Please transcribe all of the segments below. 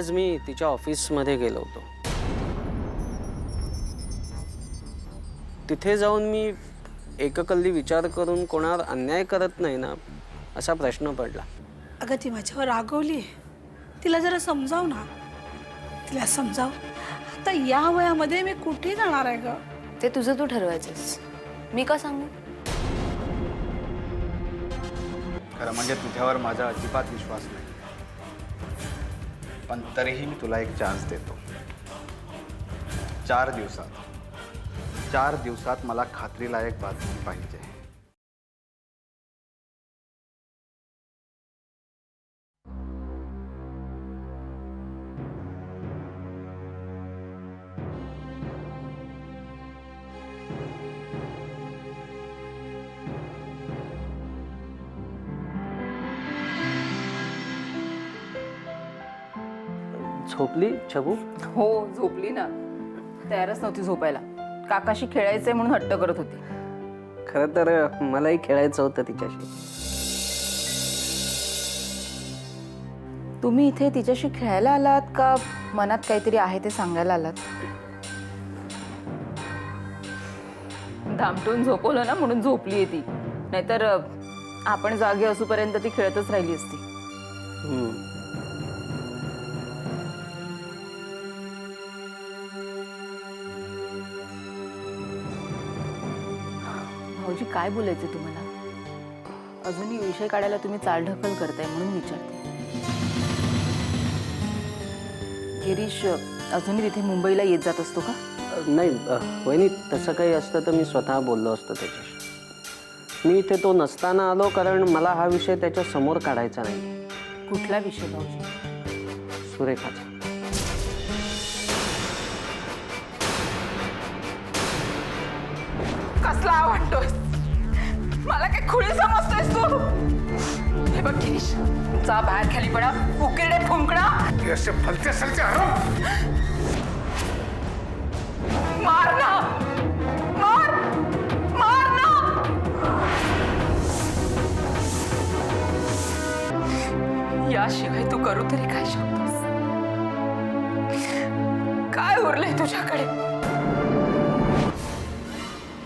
आज मी तिच्या ऑफिसमध्ये गेलो होतो. तिथे जाऊन मी एककल्ली विचार करून कोणावर अन्याय करत नाही ना असा प्रश्न पडला. अगं ती माझ्यावर रागवली तिला जरा समजाव ना. तिला समजाव. आता या वयामध्ये मी कुठे जाणार आहे ग? ते तुझं तू ठरवायचंस. मी का सांगू? खरं म्हणजे तुझ्यावर माझा अजिबात विश्वास नाही. पण तरीही मी तुला एक चान्स देतो. चार दिवसात. चार दिवसात मला खात्रीलायक बातमी पाहिजे. झोपली छबू? हो झोपली ना. तयारच नव्हती झोपायला. काकाशी खेळायचंय म्हणून हट्ट करत होती. खरं तर मलाही खेळायचं होतं तिच्याशी. तुम्ही इथे तिच्याशी खेळायला आलात का मनात काहीतरी आहे ते सांगायला आलात? दामटून झोपवलं ना म्हणून झोपली ती. नाहीतर अ, आपण जागे असूपर्यंत ती खेळतच राहिली असती. हम्म. भाऊजी काय बोलायचं तुम्हाला? अजूनही विषय काढायला तुम्ही चालढकल करताय म्हणून विचारते. गिरीश अजूनही तिथे मुंबईला येत जात असतो का? नाही वहिनी तसं काही असतं तर मी स्वतः बोललो असतो त्याच्याशी. मी इथे तो नसताना आलो कारण मला हा विषय त्याच्यासमोर काढायचा नाही. कुठला विषय भाऊजी? सुरेखाचा. हे बघ गिरीश जा बाहेर खाली पडा. उकिरडे फुंकणा असे फलते सलते आरोप मार ना. मार. मार ना. याशिवाय तू करू तरी काय शकतोस? काय उरलंय तुझ्याकडे?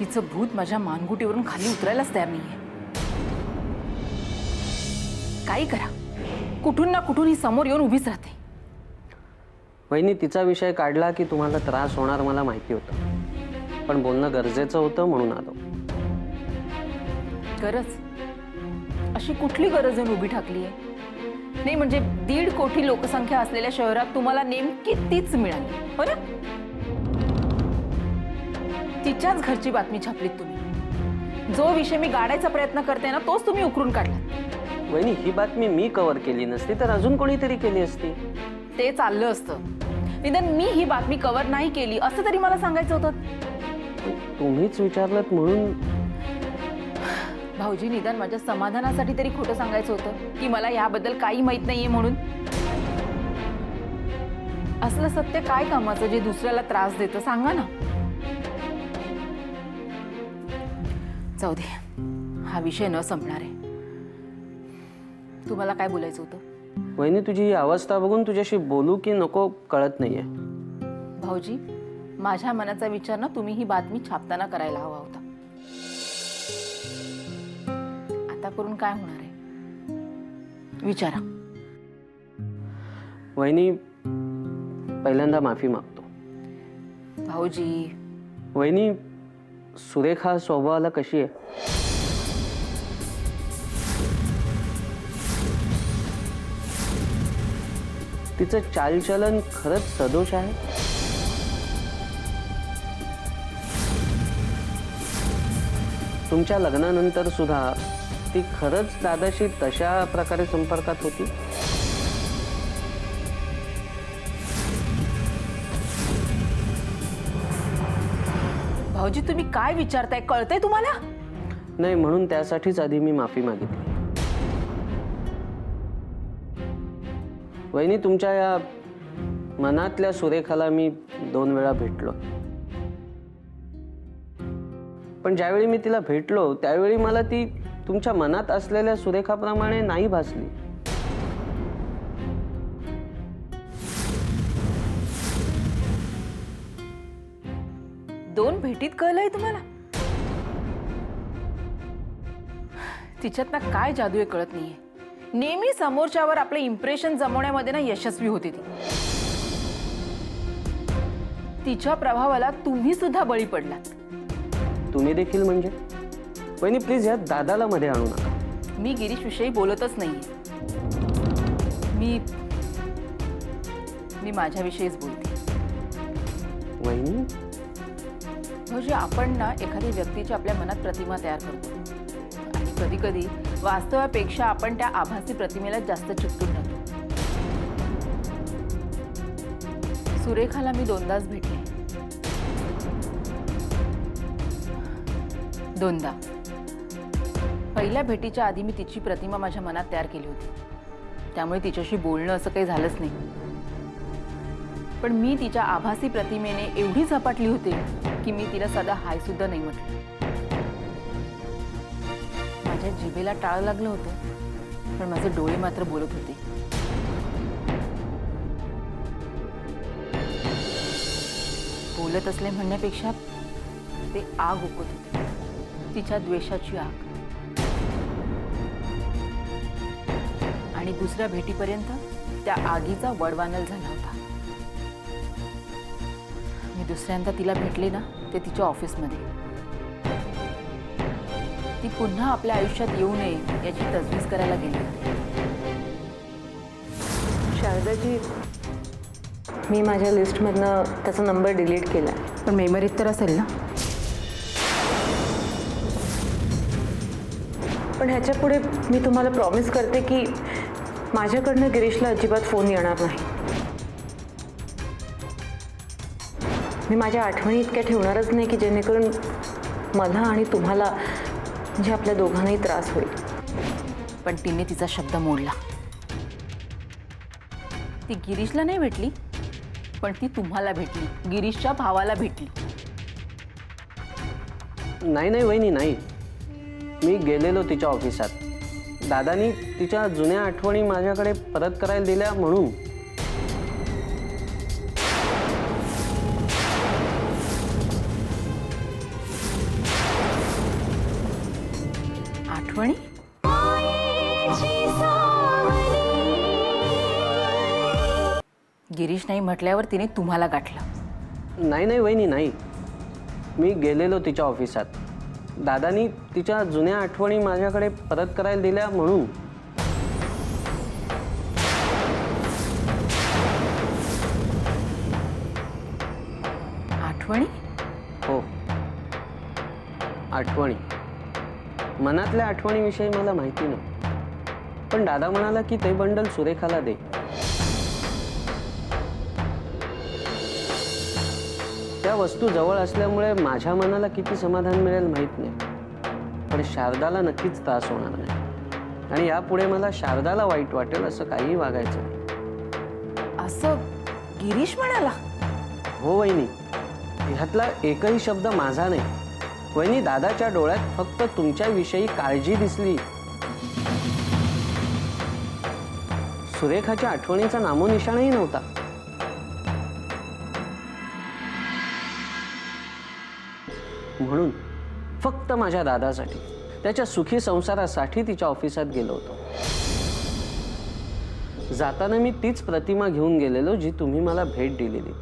हिचं भूत माझ्या मानगुटीवरून खाली उतरायलाच तयार नाहीये. काही करा. कुठून ना कुठून ही समोर येऊन उभीच राहते. वहिनी तिचा विषय काढला की तुम्हाला त्रास होणार मला माहिती होतं. पण बोलणं गरजेचं होतं म्हणून आलो. गरज? अशी कुठली गरज येऊन उभी ठाकली आहे नाही म्हणजे दीड कोटी लोकसंख्या असलेल्या शहरात तुम्हाला नेमकी तीच मिळाली. हो ना? तिच्याच घरची बातमी छापलीत तुम्ही. जो विषय मी गाडायचा प्रयत्न करते ना तोच तुम्ही उकरून काढला वहिनी ही बातमी मी कव्हर केली नसती तर अजून कोणीतरी केली असती? ते चाललं असतं. निदान मी ही बातमी कव्हर नाही केली असं तरी मला सांगायचं होतं. तुम्हीच विचारलत म्हणून? भाऊजी निदान माझ्या समाधानासाठी तरी खोटं सांगायचं होतं की मला याबद्दल काही माहीत नाहीये म्हणून. असलं सत्य काय कामाचं जे दुसऱ्याला त्रास देतं सांगा ना. जाऊ दे हा विषय न संपणार. आहे तुम्हाला काय बोलायचं होतं? वहिनी तुझी ही अवस्था बघून तुझ्याशी बोलू की नको कळत नाहीये. भाऊजी माझ्या मनाचा विचार ना तुम्ही ही बातमी छापताना करायला हवा होता. आता करून काय होणार आहे? विचारा. वहिनी पहिल्यांदा माफी मागतो. भाऊजी. वहिनी सुरेखा स्वभावाला कशी आहे? तिचं चालचलन खरंच सदोष आहे. तुमच्या लग्नानंतर सुद्धा ती खरंच दादाशी तशा प्रकारे संपर्कात होती? भाऊजी तुम्ही काय विचारताय? कळतंय तुम्हाला? नाही म्हणून त्यासाठीच आधी मी माफी मागितली. वहिनी तुमच्या या मनातल्या सुरेखाला मी दोन वेळा भेटलो. पण ज्यावेळी मी तिला भेटलो त्यावेळी मला ती तुमच्या मनात असलेल्या सुरेखाप्रमाणे नाही भासली. दोन भेटीत कळलंय तुम्हाला? तिच्यात ना काय जादू आहे कळत नाहीये. नेहमी समोरच्यावर आपलं इम्प्रेशन जमवण्यामध्ये ना यशस्वी होते ती. तिच्या प्रभावाला तुम्ही सुद्धा बळी पडलात. तुम्ही देखील म्हणजे? वहिनी प्लीज या दादाला मध्ये आणू नका. मी गिरीश विषयी बोलतच नाहीये. मी मी माझ्याविषयीच बोलते. वहिनी? म्हणजे आपण ना एखाद्या व्यक्तीची आपल्या मनात प्रतिमा तयार करतो. आणि कधी कधी वास्तवापेक्षा आपण त्या आभासी प्रतिमेला जास्त चिकटून राहतो सुरेखाला मी दोनदाच भेटले. दोनदा. पहिल्या भेटीच्या आधी मी तिची प्रतिमा माझ्या मनात तयार केली होती. त्यामुळे तिच्याशी बोलणं असं काही झालंच नाही. पण मी तिच्या आभासी प्रतिमेने एवढी झपाटली होती की मी तिला सदा हाय सुद्धा नाही म्हटलं. माझ्या जिभेला टाळ लागलं होतं पण माझे डोळे मात्र बोलत होते. बोलत असले म्हणण्यापेक्षा ते आग ओकत होते. तिच्या द्वेषाची आग. आणि दुसऱ्या भेटीपर्यंत त्या आगीचा वडवानल झाला होता. मी दुसऱ्यांदा तिला भेटले ना ते तिच्या ऑफिसमध्ये. ती पुन्हा आपल्या आयुष्यात येऊ नये याची तजवीज करायला गेली. शारदाजी मी माझ्या लिस्टमधनं त्याचा नंबर डिलीट केला पण मेमरीत तर असेल ना? पण ह्याच्या पुढे मी तुम्हाला प्रॉमिस करते की माझ्याकडनं गिरीशला अजिबात फोन येणार नाही. मी माझ्या आठवणी इतक्या ठेवणारच नाही की जेणेकरून मला आणि तुम्हाला म्हणजे आपल्या दोघांनाही त्रास होईल. पण तिने तिचा शब्द मोडला. ती गिरीशला नाही भेटली पण ती तुम्हाला भेटली गिरीशच्या भावाला भेटली. नाही नाही वहिनी नाही. मी गेलेलो तिच्या ऑफिसात. दादानी तिच्या जुन्या आठवणी माझ्याकडे परत करायला दिल्या म्हणून. म्हटल्यावर तिने तुम्हाला गाठलं. नाही नाही वहिनी नाही. मी गेलेलो तिच्या ऑफिसात. दादानी तिच्या जुन्या आठवणी माझ्याकडे परत करायला दिल्या म्हणून. आठवणी? हो. आठवणी. मनातल्या आठवणीविषयी मला माहिती नव्हतं. पण दादा म्हणाला की ते बंडल सुरेखाला दे. त्या वस्तू जवळ असल्यामुळे माझ्या मनाला किती समाधान मिळेल माहीत नाही. पण शारदाला नक्कीच त्रास होणार नाही. आणि यापुढे मला शारदाला वाईट वाटेल असं काहीही वागायचं नाही. असं गिरीश म्हणाला? हो वहिनी. ह्यातला एकही शब्द माझा नाही. वहिनी दादाच्या डोळ्यात फक्त तुमच्याविषयी काळजी दिसली. सुरेखाच्या आठवणीचा नामोनिशाणही नव्हता. म्हणून फक्त माझ्या दादासाठी. त्याच्या सुखी संसारासाठी तिच्या ऑफिसात गेलो होतो. जाताना मी तीच प्रतिमा घेऊन गेलेलो जी तुम्ही मला भेट दिलेली.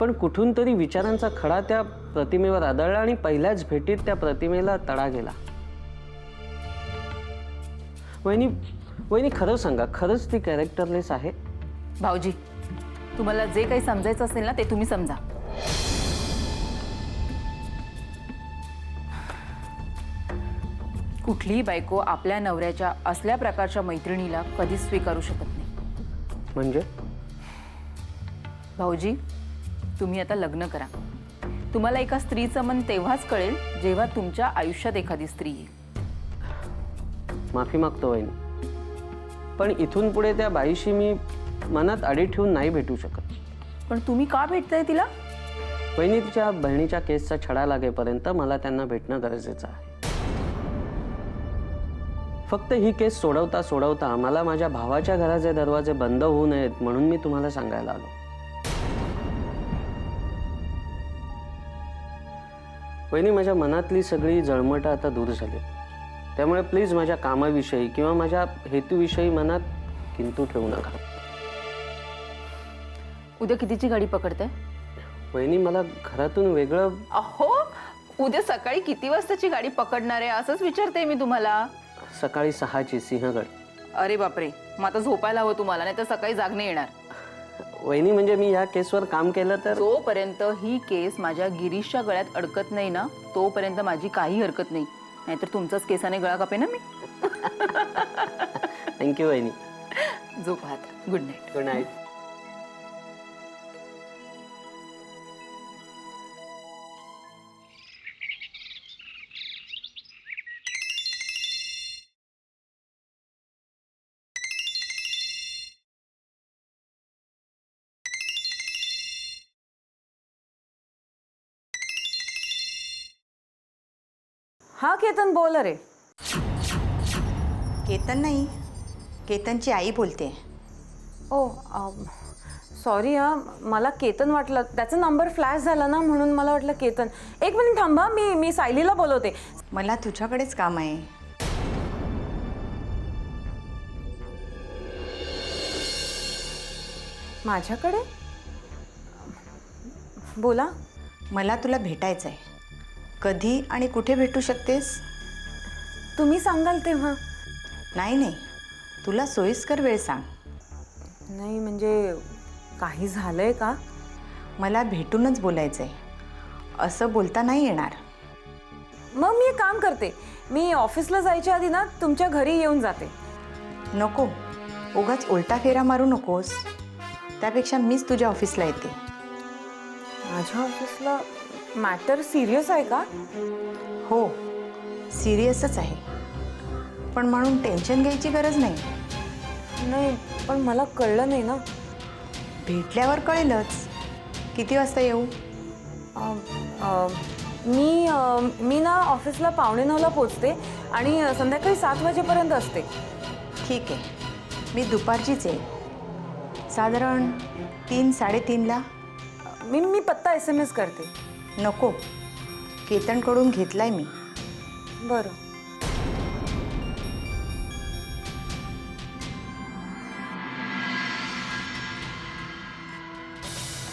पण कुठून तरी विचारांचा खडा त्या प्रतिमेवर आदळला आणि पहिल्याच भेटीत त्या प्रतिमेला तडा गेला. वहिनी वहिनी खरं सांगा खरंच ती कॅरेक्टरलेस आहे? भाऊजी तुम्हाला जे काही समजायचं असेल ना ते तुम्ही समजा. कुठलीही बायको आपल्या नवऱ्याच्या असल्या प्रकारच्या मैत्रिणीला कधीच स्वीकारू शकत नाही. म्हणजे? भाऊजी तुम्ही आता लग्न करा. तुम्हाला एका स्त्रीचं मन तेव्हाच कळेल जेव्हा तुमच्या आयुष्यात एखादी स्त्री येईल. माफी मागतो वहिनी. पण इथून पुढे त्या बाईशी मी मनात अडी ठेवून नाही भेटू शकत. पण तुम्ही का भेटताय तिला? वहिनी तिच्या बहिणीच्या केसचा छडा लागेपर्यंत मला त्यांना भेटणं गरजेचं आहे. फक्त ही केस सोडवता सोडवता मला माझ्या भावाच्या घराचे दरवाजे बंद होऊ नयेत म्हणून मी तुम्हाला सांगायला आलो. वहिनी माझ्या मनातली सगळी जळमटं आता दूर झाली. त्यामुळे प्लीज माझ्या कामाविषयी किंवा माझ्या हेतूविषयी मनात किंतू ठेवू नका. उद्या कितीची गाडी पकडताय वहिनी मला घरातून वेगळं अहो उद्या सकाळी किती वाजताची गाडी पकडणार? आहे असंच विचारते मी तुम्हाला. सकाळी सहाची सिंहगड. अरे बापरे मग आता झोपायला हवं तुम्हाला नाही तर सकाळी जागणे येणार. वहिनी म्हणजे मी ह्या केसवर काम केलं तर? जोपर्यंत ही केस माझ्या गिरीशच्या गळ्यात अडकत नाही ना तोपर्यंत माझी काही हरकत नाही. नाहीतर तुमचाच केसाने गळा कापे ना मी थँक्यू वहिनी. झोप आहात गुड नाईट गुड नाईट हा केतन बोल रे केतन नाही केतनची आई बोलते. ओ सॉरी हा मला केतन वाटलं. त्याचा नंबर फ्लॅश झाला ना म्हणून मला वाटलं केतन. एक मिनिट थांबा मी मी सायलीला बोलवते. मला तुझ्याकडेच काम आहे. माझ्याकडे? बोला. मला तुला भेटायचं आहे कधी आणि कुठे भेटू शकतेस? तुम्ही सांगाल तेव्हा. नाही नाही. तुला सोयीस्कर वेळ सांग. नाही म्हणजे काही झालंय का? मला भेटूनच बोलायचं आहे असं बोलता नाही येणार. मग मी एक काम करते. मी ऑफिसला जायच्या आधी ना तुमच्या घरी येऊन जाते. नको. उगाच उलटा फेरा मारू नकोस. त्यापेक्षा मीच तुझ्या ऑफिसला येते. माझ्या ऑफिसला मॅटर सिरियस आहे का? हो सिरियसच आहे. पण म्हणून टेन्शन घ्यायची गरज नाही. नाही पण मला कळलं नाही ना. भेटल्यावर कळेलच. किती वाजता येऊ? मी मी ना ऑफिसला पावणे नऊला पोचते आणि संध्याकाळी सात वाजेपर्यंत असते. ठीक आहे. मी दुपारचीच आहे. साधारण तीन साडेतीनला? मी मी पत्ता एस एम एस करते. नको. केतनकडून घेतलाय मी. बरं.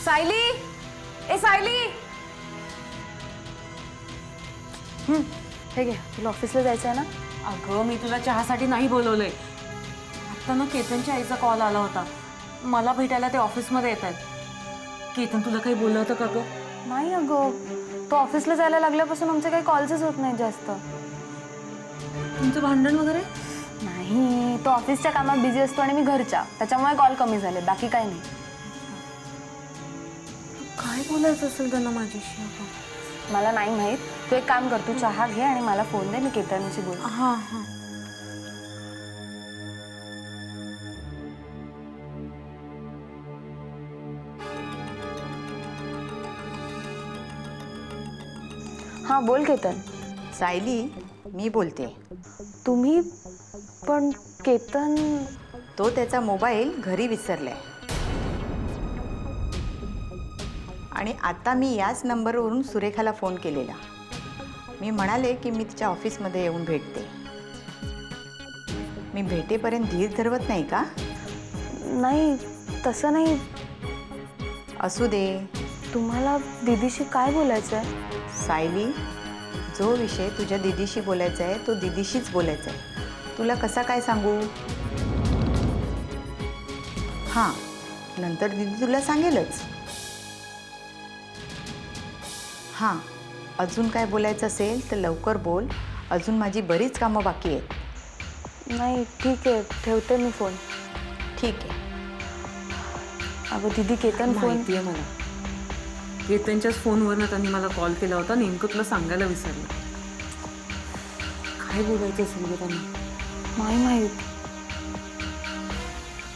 सायली! ए सायली! हं, हे घे तुला ऑफिसला जायचं आहे ना? अगं मी तुला चहासाठी नाही बोलवलंय. आत्ता ना केतनच्या आईचा कॉल आला होता. मला भेटायला ते ऑफिसमध्ये येत आहेत केतन तुला काही बोललं होतं का गं? नाही अगं. तो ऑफिसला जायला लागल्यापासून आमचे काही कॉल्सच होत नाहीत जास्त. तुमचं भांडण वगैरे? नाही तो ऑफिसच्या कामात बिझी असतो आणि मी घरच्या. त्याच्यामुळे कॉल कमी झाले बाकी काही नाही. काय बोलायचं असेल त्यांना माझ्याशी आता? मला नाही माहीत. तू एक काम कर तू चहा घे आणि मला फोन दे मी केतनशी बोल हां हां. हां बोल केतन. सायली मी बोलते. तुम्ही पण केतन तो त्याचा मोबाईल घरी विसरलाय. आणि आता मी याच नंबरवरून सुरेखाला फोन केलेला. मी म्हणाले की मी तिच्या ऑफिसमध्ये येऊन भेटते. मी भेटेपर्यंत धीर धरवत नाही का? नाही तसं नाही. असू दे. तुम्हाला दीदीशी काय बोलायचं आहे सायली जो विषय तुझ्या दिदीशी बोलायचा आहे तो दिदीशीच बोलायचा आहे. तुला कसा काय सांगू? हां नंतर दिदी तुला सांगेलच. हां अजून काय बोलायचं असेल तर लवकर बोल. अजून माझी बरीच कामं बाकी आहेत. नाही ठीक आहे. ठेवते मी फोन. ठीक आहे. अगं दीदी केतन फोन. माहिती आहे मला. केतनच्याच फोनवरनं त्यांनी मला कॉल केला होता. नेमकं तुला सांगायला विसरलं. काय बोलायचं असेल गं त्यांना? नाही माहीत.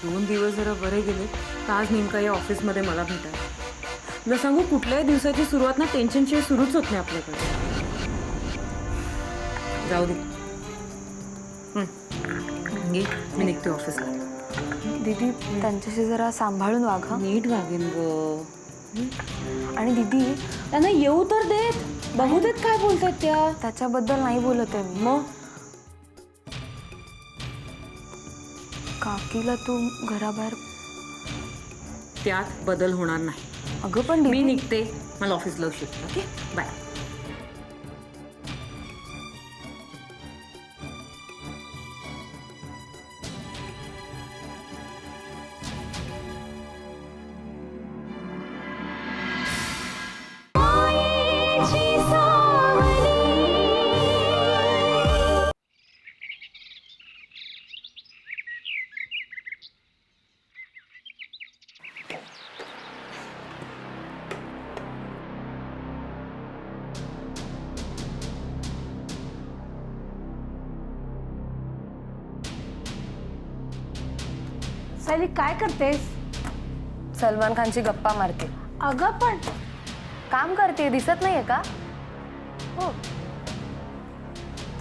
दोन दिवस जरा बरे गेले तर आज नेमका या ऑफिसमध्ये मला भेटायला. तुला सांगू कुठल्याही दिवसाची सुरुवात ना टेन्शनशिवाय सुरूच होत नाही आपल्याकडे. जाऊ दे. हं. मी निघते ऑफिसला दीदी त्यांच्याशी जरा सांभाळून वागा नीट वागेन ग. आणि दीदी त्यांना येऊ तर देत. बघू देत काय बोलतात त्या. त्याच्याबद्दल नाही बोलत आहे मी. मग? काकीला तू घराबाहेर त्यात बदल होणार नाही. अगं पण मी निघते. मला ऑफिसला उशीर ओके? बाय सायली काय करतेस? सलमान खानची गप्पा मारते. अगं पण काम करते दिसत नाहीये का? हो.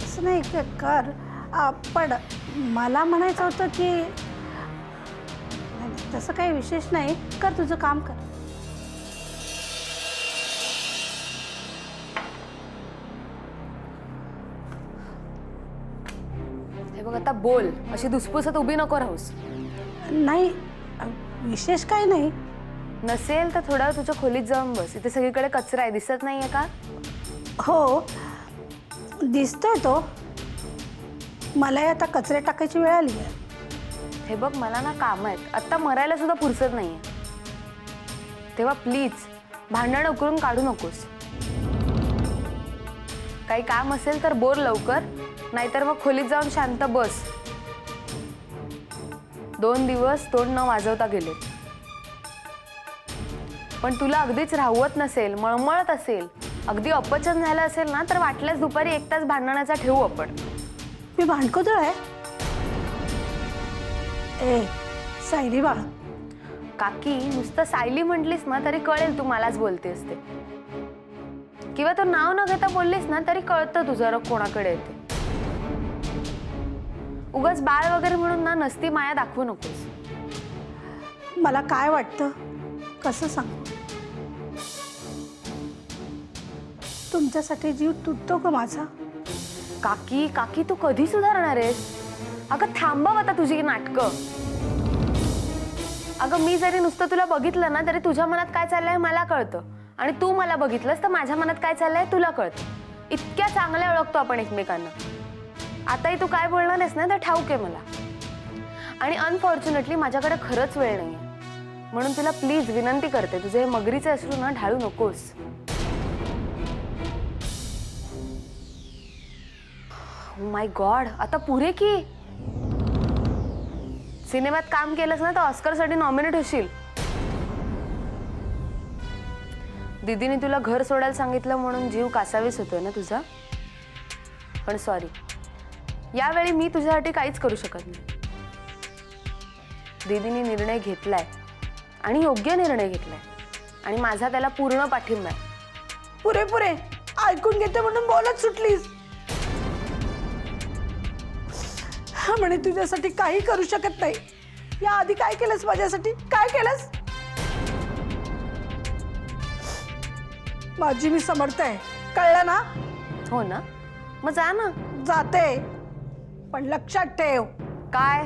तसं नाही क- कर. आ, पण मला म्हणायचं होतं की नाही, नाही, तसं काही विशेष नाही. कर तुझं काम कर. हे बघ आता बोल. अशी दुसपुसत उभी नको राहूस. नाही विशेष काही नाही. नसेल तर थोडा तुझ्या खोलीत जाऊन बस. इथे सगळीकडे कचरा आहे. दिसत नाहीये का? हो दिसतोय तो. मलाही आता कचरे टाकायची वेळ आली आहे. हे बघ मला ना काम आहेत. आत्ता मरायला सुद्धा फुरसत नाहीये. तेव्हा प्लीज भांडण उकरून काढू नकोस. काही काम असेल तर बोर लवकर नाहीतर मग खोलीत जाऊन शांत बस. दोन दिवस तोंड न वाजवता गेले. पण तुला अगदीच राहवत नसेल मळमळत असेल अगदी अपचन झालं असेल ना तर वाटल्यास दुपारी एक तास भांडणाचा ठेवू आपण. मी भांडकोदळ आहे? ए सायली बाळ. काकी नुसतं सायली म्हटलीस ना तरी कळेल तू मलाच बोलते असते किंवा तू नाव न घेता बोललीस ना तरी कळतं तुझं रग कोणाकडे येते उगाच बाळ वगैरे म्हणून ना नसती माया दाखवू नकोस. मला काय वाटतं? कसं सांगू? तुमच्यासाठी जीव तुटतो का माझा? काकी काकी तू कधी सुधारणार आहेस? अगं थांबव आता तुझी नाटकं. अगं मी जरी नुसतं तुला बघितलं ना तरी तुझ्या मनात काय चाललंय मला कळतं. आणि तू मला बघितलंस तर माझ्या मनात काय चाललंय तुला कळतं. इतक्या चांगल्या ओळखतो आपण एकमेकांना. आताही तू काय बोलणार आहेस ना तर ठाऊक आहे मला. आणि अनफॉर्च्युनेटली माझ्याकडे खरंच वेळ नाही म्हणून तुला प्लीज विनंती करते तुझे हे मगरीचे अश्रू ना ढाळू नकोस. Oh माय गॉड आता पुरे की? सिनेमात काम केलंस ना तर ऑस्करसाठी नॉमिनेट होशील. दीदीने तुला घर सोडायला सांगितलं म्हणून जीव कासावीस होतोय ना तुझा? पण सॉरी यावेळी मी तुझ्यासाठी काहीच करू शकत नाही. दीदीने निर्णय घेतलाय आणि योग्य निर्णय घेतलाय. आणि माझा त्याला पूर्ण पाठिंबा आहे. पुरे पुरे. ऐकून घेते म्हणून बोलत सुटलीस. हा म्हणे तुझ्यासाठी काही करू शकत नाही. या आधी काय केलंस माझ्यासाठी? काय केलंस? माझी मी समर्थ आहे. कळलं ना? हो ना? मग जा ना. जाते. पण लक्षात ठेव. काय?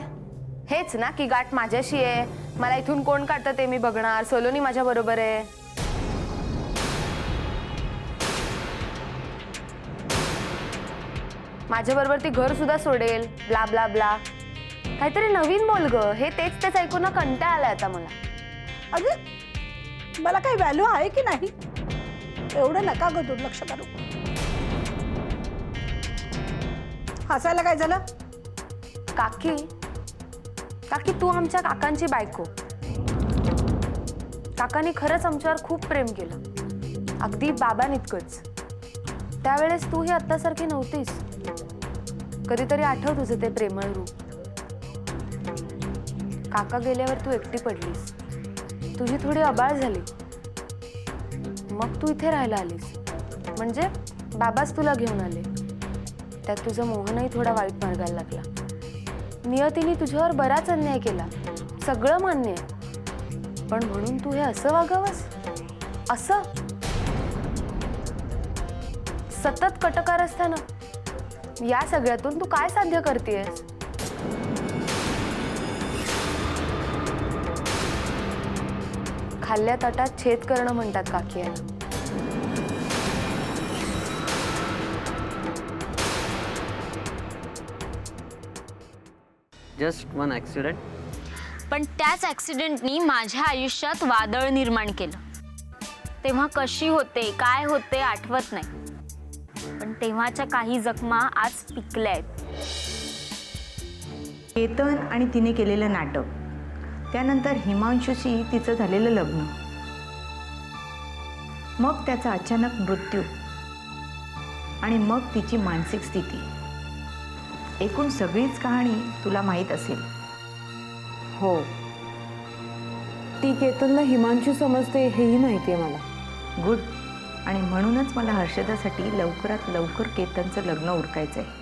हेच ना की गाठ माझ्याशी आहे. मला इथून कोण काढतं ते मी बघणार. सोलोनी माझ्या बरोबर आहे. माझ्या बरोबर ती घर सुद्धा सोडेल. Blah blah blah. काहीतरी नवीन बोल ग. हे तेच तेच ऐकून ना कंटाळा आलाय आता मला. अगं मला काही व्हॅल्यू आहे की नाही? एवढं नका ग दुर्लक्ष करू. हसायला काय झालं? काकी काकी तू आमच्या काकांची बायको. काकांनी खरंच आमच्यावर खूप प्रेम केलं. अगदी बाबांइतकंच. त्यावेळेस तू ही आत्तासारखी नव्हतीस. कधीतरी आठव तुझं ते प्रेमळ रूप. काका गेल्यावर तू एकटी पडलीस. तुझी थोडी अबाळ झाली. मग तू इथे राहायला आलीस. म्हणजे बाबाच तुला घेऊन आले. त्यात तुझं मोहनही थोडा वाईट मार्गाला लागला. नियतीने तुझ्यावर बराच अन्याय केला. सगळं मान्य आहे. पण म्हणून तू हे असं वागावंस? असं? सतत कटकार असताना या सगळ्यातून तू काय साध्य करतेयस? खाल्ल्या ताटात छेद करणं म्हणतात काकी जस्ट वन ॲक्सिडेंट. पण त्याच ॲक्सिडेंटनी माझ्या आयुष्यात वादळ निर्माण केलं. तेव्हा कशी होते काय होते आठवत नाही. पण तेव्हाच्या काही जखमा आज पिकल्या आहेत. केतन आणि तिने केलेलं नाटक. त्यानंतर हिमांशूशी तिचं झालेलं लग्न. मग त्याचा अचानक मृत्यू. आणि मग तिची मानसिक स्थिती. एकूण सगळीच कहाणी तुला माहीत असेल. हो. ती केतनला हिमांशू समजते हेही माहिती आहे मला. गुड. आणि म्हणूनच मला हर्षदासाठी लवकरात लवकर केतनचं लग्न उरकायचं आहे